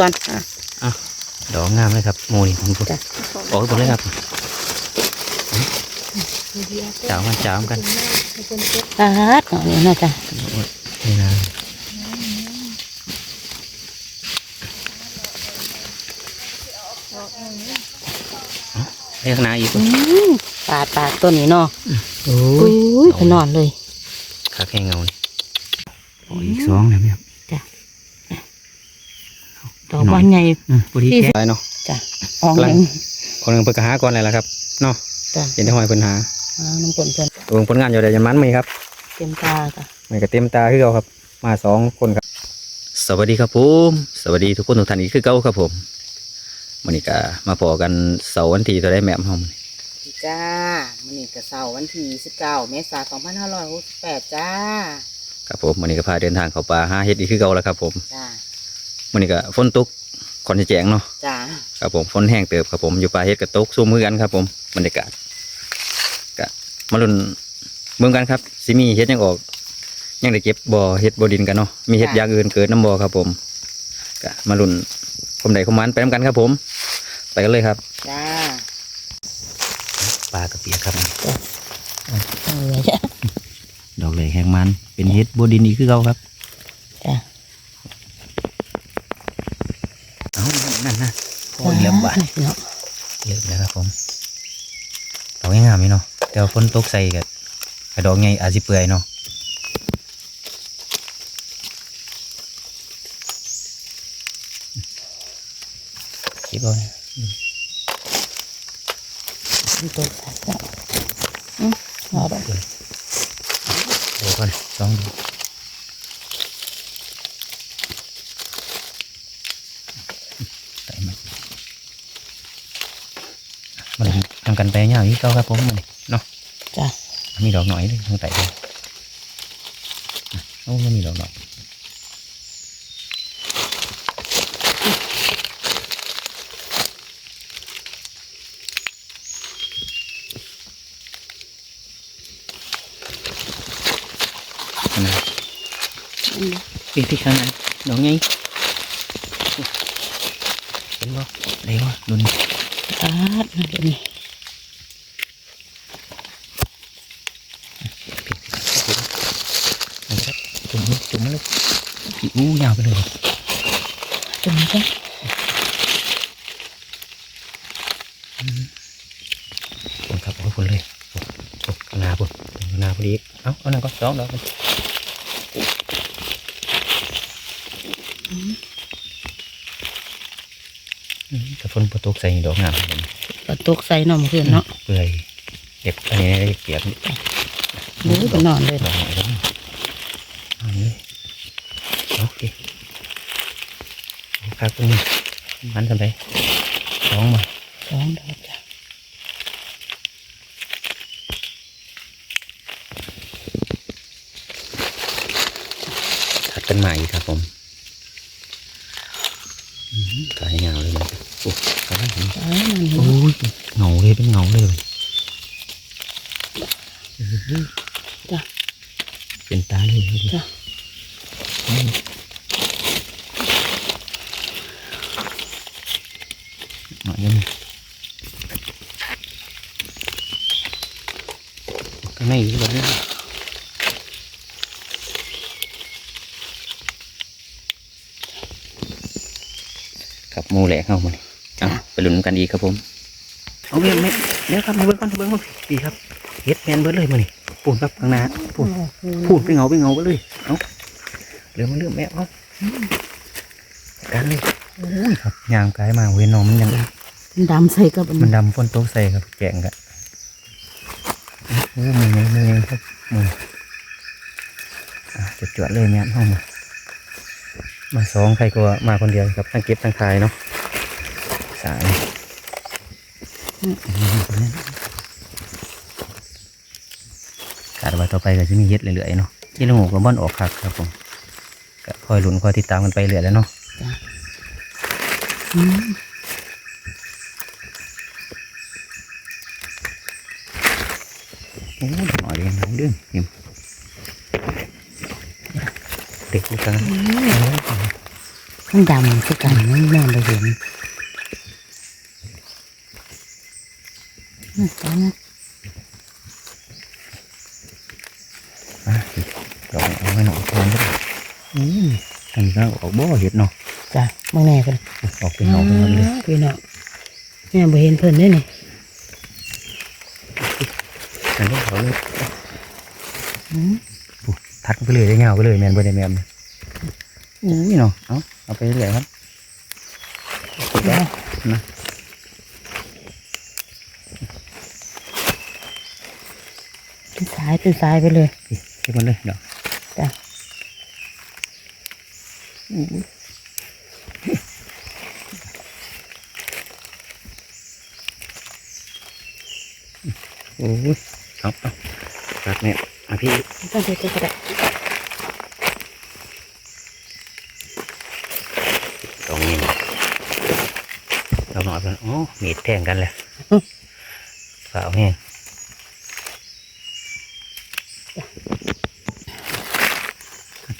ตอนอะดอกงามเลยครับโมนี่ผมพูดจ้ะออกหมดเลยครับจ้าวมันจ้าวกันตาดเนาะนี่เนาะจ้ะนี่นะเอ้ยข้างหน้าอีกอืมปาดปาดต้นนี้เนาะโอ้อุ้ยไปนอนเลยขาแข็งเงานี่โอ้ยอีกสองเลยไหมครับด อกบานใหญ่อืมพอดีที่แก่ไปเนาะจ้ะออกกำลัยังงคนหนึ่งเพิ่งหาก่อนเลยละครับเนาะจ้ะเห็นได้หอยเพิ่นหาอ่าน้ำกลนเพิ่นตัวผลงานอยู่ได้ยันมันไหมครับ เต็มตาจ้ะมันก็เต็มตาคือเราครับ มาสองคนครับ สวัสดีครับผมสวัสดีทุกคนทุกท่านอีกคือเก้าครับผมวันนี้ก็มาพอกันเสาร์วันที่ตัวได้แม่มห้องจ้ามื้อนี้ก็เสาร์วันที่19เมษายน2568จ้าครับผมวันนี้ก็พาเดินทางเข้าป่าหาเฮ็ดอีกคือเก่าแล้วครับผมจ้า วันนี้ก็ฝนตกก่อนจะแจงเนาะจ้าครับผมฝนแห้งเติบครับผมอยู่ป่าเฮ็ดก็ตกซุ่มมือกันครับ ผมบรรยากาศก็มาลุ้นเมืองกันครับสิมีเฮ็ดหยังออก ยังได้เก็บบ่อเฮ็ดบ่อดินกันเนาะมีเฮ็ดอย่างอื่นเกิดน้ำบ่อครับ ผมก็มาลุ้นผมใดของมันไปนํกันครับ ผม ไปกันเลยครับจ้าปลากระเปียกครับเออจ้ะดอกเลยแห้งมันเป็นเฮ็ดบ่อดินอีกคือเก่าครับจ้ะเอา นั่นนะโอ้ยเริ่มบานเนาะเริ่มแล้วครับผมดอกงามนี่เนาะแต่ว่าฝนตกใส่กับกระดอกใหญ่อาจสิเปื่อยเนาะเก็บเอาเนี่ยตัวใส่จ้ะอืมเอาดอกเดี๋ยวก่อนสองดูใส่มามันทำ กันไปเงาที่เก่าครับผมมันเนาะจ้ะมีดอกหน่อยเลยทางไต่เลยโอ้ไม่มีดอกหน่อยนะอืมพี่พี่ข้างในดอกไงเห็นบ่ได้บ่ดุนตาดนั่นเดี๋ยวนี้ จุ่มเลยจุ่มเลยอีอู้ยาวไปเลยตัวนี้จ้ะผมครับเอาคนเลยโอ้โอ้ข้างหนาปุ่นข้างหนาพอดีเอาเอานั่นก็สองดอกกันอืมแต่ฝนประตกใส่ดอกงามผมก็ตกใส่เนาะเมื่อคืนเนาะเปื่อยเก็บอันนี้ได้เปียกดูไปนอนเลย ดอกหน่อยดอกอันนี้โอเค ครับตรงนี้มันทำไปสองมาสองดอกจ้ะถัดกันใหม่ครับผมอืมตายเงาเลยมันโอ้ตายเห็นตาดมันโอ้ยเงาเลยเป็นเงาเลยจ้ะเป็นตาเลยจ้ะ อืมหน่อยนึง ข้างในอีกแบบนี้ครับหมูแหลกเข้ามาเอาไปลุ้นกันอีกครับผม เอาเมียแม่เดี๋ยวครับมาเบิ้งก่อนเบิ้งก่อนดีครับเฮ็ดแมนเบิ้เลยมานี่ปูนครับข้างหน้าปูนปูนไปเงาไปเงาไปเลยเอาเรื่องมันเรื่องแม่เอากันเลยโอ้ยครับยางกายมาเวนนอมมันยังมันดำใส่กับอันมันนี้ดำฝนตกใส่ครับแกงกะ โอ้มือไงมือไงครับมืออะจุดจวดเลยแม่ห้องมามาสองใครก็มาคนเดียวครับทั้งเก็บทั้งทายเนาะสายขาดไว้ต่อไปก็จะมีเย็ดเรื่อยๆเนาะเย็ดละโงกกับบ้อนออกคักครับผมก็คอยหลุนคอยติดตามกันไปเรื่อยแล้วเนาะ อืมโอ้ยหน่อยเองน้องเด้งหิมเด็กกูกันงมันดำคือกันมันแม่นไปเห็นอืมจ้านะ อะดอกเอาไว้หน่อยทานก็ได้อืมทางนี้ก็ออกบ่เห็ดเนาะจ้ะมื่อแน่กันออกเป็นหอกเป็นมันเลยพี่น้องแม่บ่เห็นเพิ่นได้นี่อันนี้เขาเลยทัดไปเลยได้เงาไปเลยแมนบ่ได้แมนอุ้ยเนาะเอาเอาไปเรื่อยครับนะตื่นสายตื่นสายไปเลยเก็บมันเลยเดี๋ยวจ้ะโอ้ย เอาเอาตัดเนี่ยมาพี่ต้องเด็ดก็ได้ตรงนี้เราหน่อยไปอ๋อมีดแทงกันเลยเปล่าแห้ง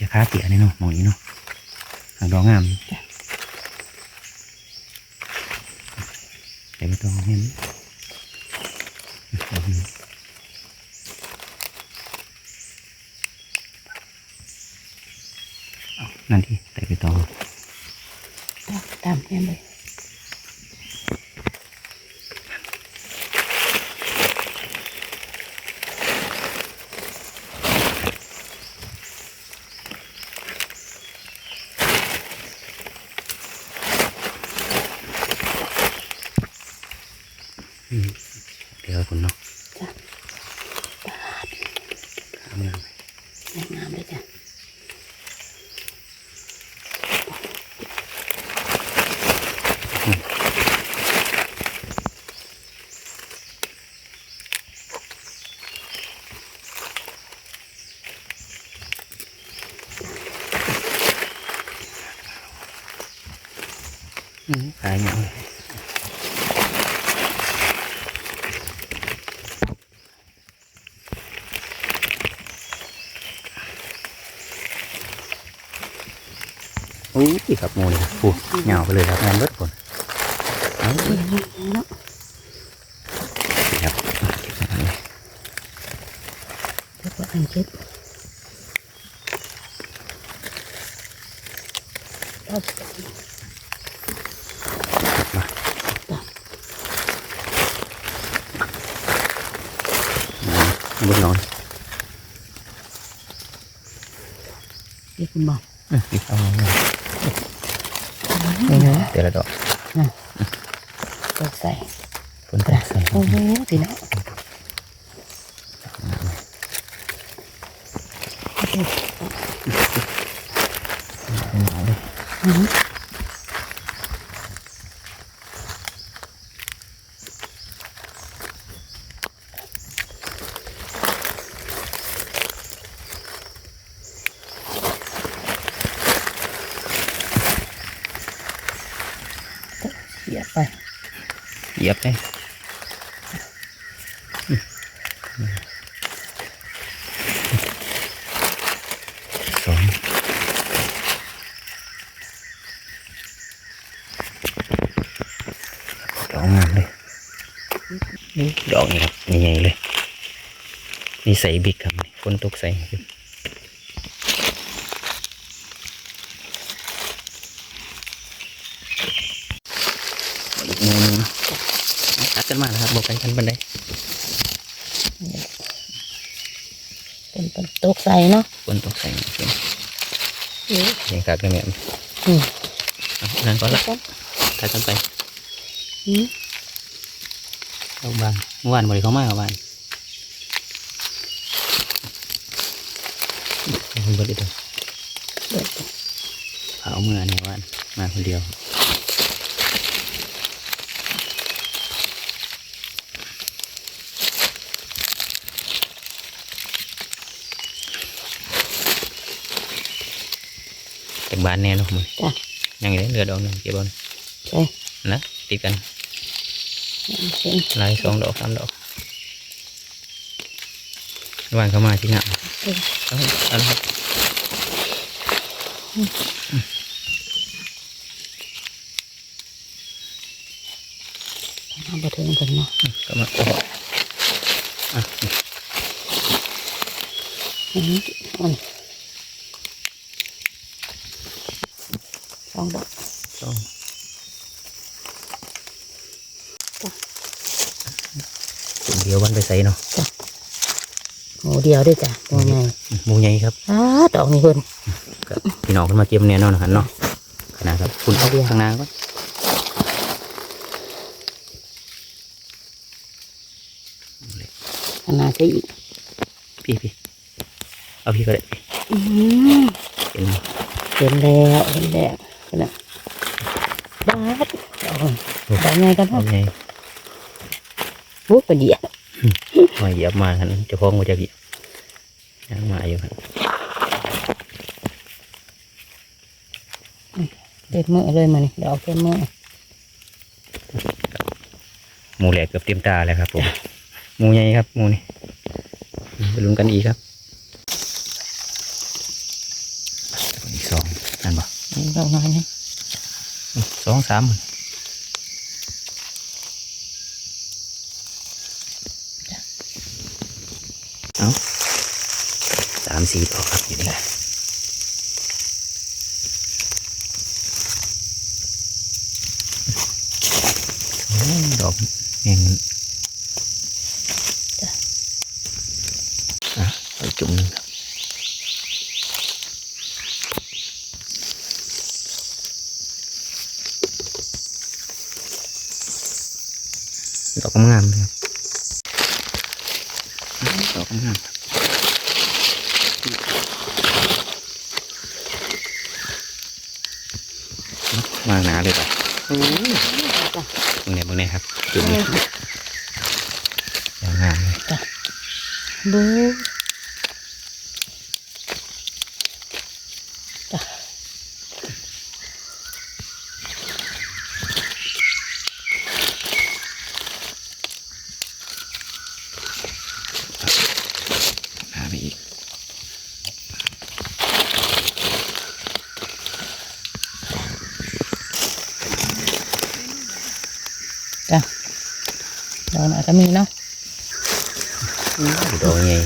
จะค้าเสียนี่เนาะมองนี้เนาะหางดอกงามแต่ไม่ต้องเห็นเอา นั่นที่แต่ไปต่อตามแม่เลยอืมเดี๋ยวคุณเนาะ จ้ะ ทำงาน งามเลยจ้ะ อืมขายอย่างโอ้ยครับโมนี่ครับปูเหงาไปเลยครับงานเบิดคนเอาเดี๋ยวนะเนาะสิครับเก็บมาเลยเดี๋ยวก็อันเก็บเอามาเบิดนอนเดี๋ยวคุณบอกอืมอีกเอาเล ยเดี๋ยวละดอกตกใส่ฝนตกใส่โอ้โหพี่น้องอืม เหยียบไป เหยียบเลย สองดอกงามเลยดอกนี่ครับนี่ใหญ่เลยนี่ใส่บิ๊กครับนี่ฝนตกใส่ครับอีกหนึ่งตัดกันมาแล้วครั บบอกกันกันบันไดเป็นเป็นตกใส่เนาะฝนตกใส่เป็นยังขาดกันเนี่ยอืมเอานั่นก็ละตัดกันไปอืมเอาบานเมื่อวานบริเขามาเอาบานมันบริเดียวเดี๋ยวเผาเมื่อเนี่ยวันมาคนเดียว ទាំងបានណែនោះមើលចាយ៉ាងនេះលឿនដល់នឹងគេបងចាណាទីកាន់ឡើង2ដក3ដកបានเข้ามาที่น่ะเอาอันเอาบ่ถึงกันเนาะก็มาออกอ่ะอือ นสองดอกสองจุ่มเดียววันไปใส่เนาะหมูเดียวด้วยจ้ะหมูใหญ่หมูใหญ่ครับอ้าดอกนี้เพิ่นก็พี่น้องขึ้นมาเก็บแน่นอนนะครับเนาะขนาดครับคุณเอาเดี๋ยวข้างหน้าก็ขนาดจะอีกพี่พี่เอาพี่ก็ได้อืมเห็นไหมเห็นแล้วเห็นแล้วข นาดบาดดอกดอกใหญ่กันเอาเนาะไงโอ้เป็นเดียมาเหยียบมาครับเจะพ้าของมาจะเหยียบยังมาอยู่ครับเด็ดมือเลยมานี่ดอกเต็มมือหมูแหลกเกือบเต็มตาแล้วครับผมหมูใหญ่ครับหมูนี่ไปลุ้นกันอีกครับอีกสองนั่นบ่ นี่ดอกน้อยนี่สองสามหมื่นเอาสามสี่ดอกครับอยู่นี่แหละโอ้ดอกแมงอะเอาจุ่มหนึ่งครับดอก งามๆเลยครับอืมดอกงามๆวางหนาเลยป่ะโอ้ยจ้ะตรงนี้ตรงนี้ครับจุ่มนี้งามเลยเบูจ้ะ หาไปอีก จ้ะ ดอกไหนก็มีเนาะดอกใหญ่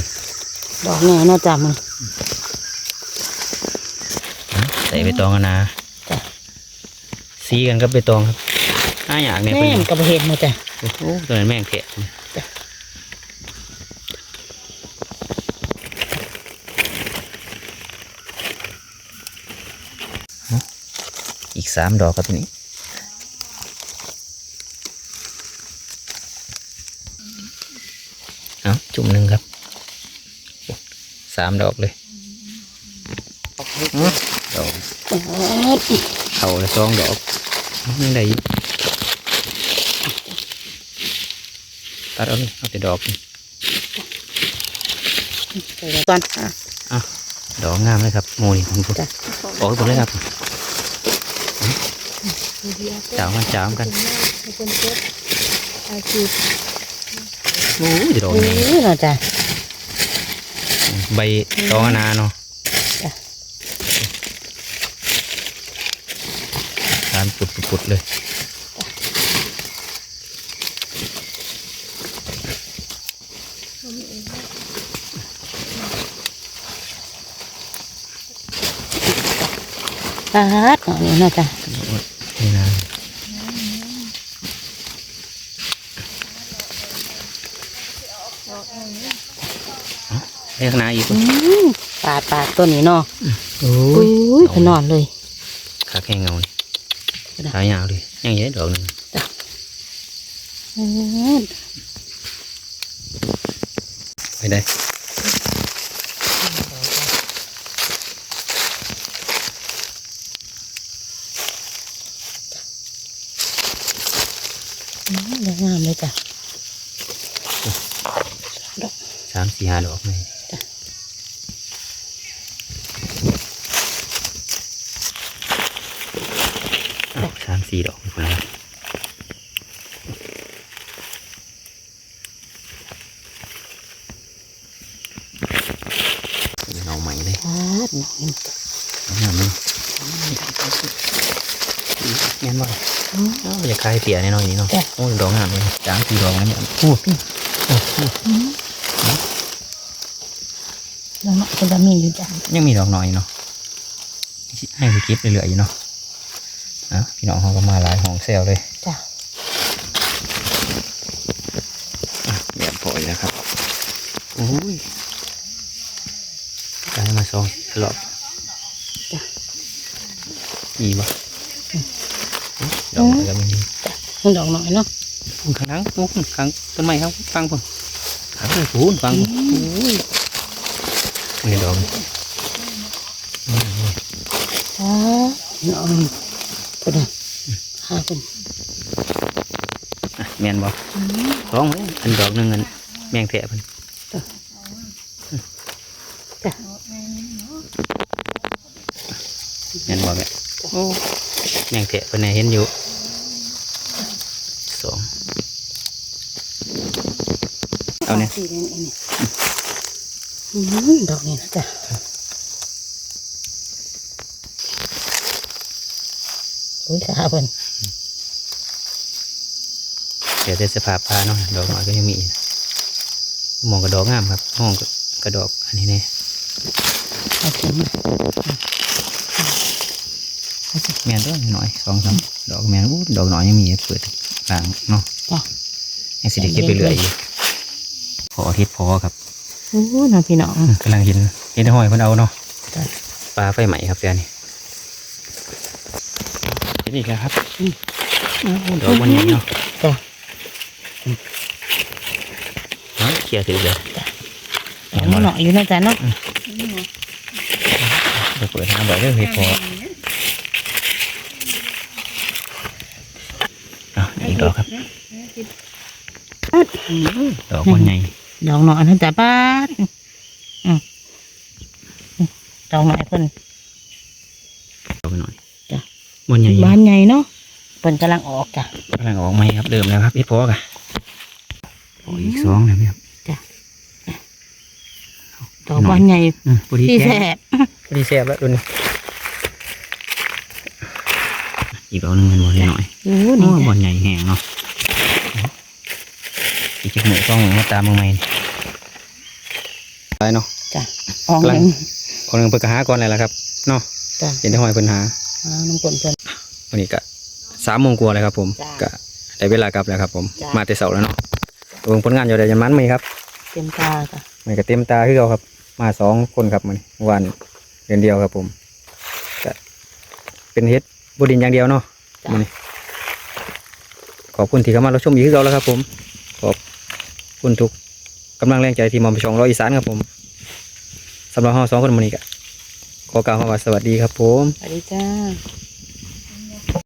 ดอกใหญ่เนาะจ้ะมึงใส่ใบตองกันนะจ้ะสีกันกับใบตองครับห้าอย่างเนี่ยแม่เป็นนกับเห็นมาจ้ะโอ้โหตัวนั้นแม่งเทะจ้ะอีกสามดอกครับทีนี้เอาจุ่มหนึ่งครับสามดอกเลยอื้อดอกเอิ้นเขาละสองดอกยังได้อยู่ตัดเอาเลยเอาแต่ดอกนี่ไปไว้ก่อนอะดอกงามเลยครับโมนี่ของผมจ้ะออกหมดเลยครับจ้าวมันจ้าวกันโอ้ยดอกโอ้นี่ยเนาะจ้ะ ใบตองอนาเนาะจ้ะตามปุดปุดปุดเลยปาดดอกนี้เนาะจ้ะนี่นะ เรียกนาอีกอืมปาดปาดตัวนี้เนาะโอ้อุ้ยขนอนเลยขาแข็งเงานี่จ้ะขายาวเลยยังเยอะดอกหนึ่งเอิ้นไปได้อืมดอกงามเลยจ้ะสามสี่ห้าดอกเลยอ้าวสามสี่ดอกคนละเงาใหม่เลยปาดดอกนี้งามเลยแม่นบ่อย่าคลายเสียแน่นอนนี่เนาะจ้ะโอ้ยดอกงามเลยจางสีดอกนะเนี่ยโอ้พี่โอ้โหแล้วเนาะคนจะมีอยู่จ้ะยังมีดอกน้อยเนาะให้ไปเก็บเรื่อยๆอยู่เนาะอะพี่น้องเขาก็มาหลายห้องเซลเลย จ้ะ อะแบบพออีกแล้วครับโอ้ยได้ มาสองตลอดจ้ะอีบ่ดอกมันก็มีมันดอกหน่อยเนาะพุ่นข้างหลังพุ่นข้างต้นไม้ครับฟังพุ่นข้างเลยพุ่นฟังพุ่นโอ้ยนี่ดอกนี่จ้าน้องคนน่ะห้าคนอะแม่นบ่ร้องเลยอันดอกหนึงอันแมงแทะเพิ่น จ้ะ แม่นบ่แม่โอ้แมงแทะเพิ่นน่ะเห็นอยู่สองเอาเนี่ยสีนี่นี่อืมดอกนี้นะจ้ะโอ้ยขาเพิ่นเดี๋ยวแต่สภาพปลาเนาะดอกน้อยก็ยังมีนะมองกระดอกงามครับมองกระดอกอันนี้เนี่ยเอาถึงมา แม่นตัวหน่อยสองสามดอกแม่นอู้ดอกน้อยยังมีเปิดกลางเนาะจ้ะยังสิได้เก็บไปเรื่อยอยู่พออาทิตย์พอครับโอ้น้องพี่น้องอืมกำลังเห็นเห็นห้อยเพิ่นเอาเนาะจ้ะปลาไฟใหม่ครับเดี๋ยวนี้เห็นอีกแล้วครับอืมดอกมันใหญ่เนาะจ้ะเนาะเคลียร์ถือเลยดอกมันหน่อยอยู่นะจ๊ะเนาะไปเปิดหาบ่อยเรื่องเห็ดพออะอีก ดอกครับดอกมันใหญ่ดอกหน่อยนะจ๊ะป้าดอกหน่อยเพิ่นดอกหน่อยจ้ะมันใหญ่บ้านใหญ่เนาะเพิ่นกำลังออกจ้ะกำลังออกไหมครับเริ่มแล้วครับเห็ดพอกะอีกสองแล้วเนี่ยครับจ้ะดอกบ้านใหญ่ที่แค่แซ่แซ่บแล้วดูนี่ อีกดอกหนึงมันบ่ได้หน่อยโอ้โอ้นี่ยจ้ะบ่อนใหญ่แห้งเนาะอีกจักหนึ่งต้องมาตามมาใหม่นี่ไปเนาะจ้ะออกกำลัเลงยคนหนึ่งเพิ่นก็หาก่อนเลยละครับเนาะจ้ะเห็นได้ห้อยเพิ่นหาอ่าน้ำกลนเพิ่นวันนี้ก็สามโมงกว่าเลยครับผมจ้ะก็ได้เวลากลับแล้วครับผมจ้ะมาแต่เสาร์แล้วเนาะเบิ่งผลงานอยู่ได้ยันมันไหมครับเต็มตาจ้ะมันก็เต็มตาคือเราครับ มาสองคนครับมันเมื่อวันเดือนเดียวครับผมก็เป็นเฮ็ด บดินอย่างเดียวเนาะจ้ะมันขอบคุณที่เข้ามารับชมอีกคือเราแล้วครับ ผม ขอบคุณทุกกำลังแรงใจที่มองไปช่องร้อยอีสานครับผมสำหรับเราสองคนมันนี้ก็ขอกล่าวคำว่าสวัสดีครับผม สวัสดีจ้า